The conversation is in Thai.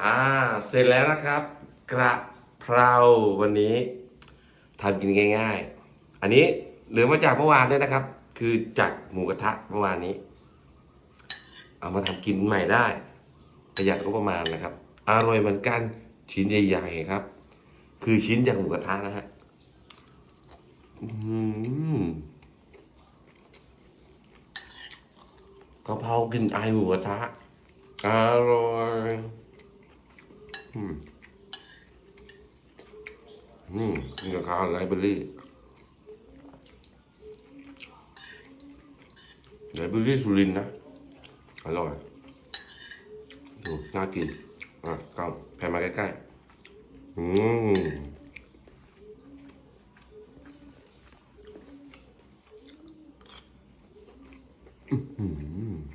อ่า เสร็จแล้วนะครับ กระเพราวันนี้ทำกินง่าย ๆ อันนี้เหลือมาจากเมื่อวานด้วยนะครับ คือจากหมูกระทะเมื่อวานนี้ เอามาทำกินใหม่ได้ประหยัดก็ประมาณนะครับ อร่อยเหมือนกันชิ้นใหญ่ๆครับ คือชิ้นจากหมูกระทะนะฮะอืมกะเพรากินไอหมูกระทะอร่อย อืมอืมนี่กับข้าไรเบอรี่ไรเบอรี่สุรินนะอร่อยดูน่ากิน อะกล้องแพนมาใกล้ๆ อืมอื้อหือ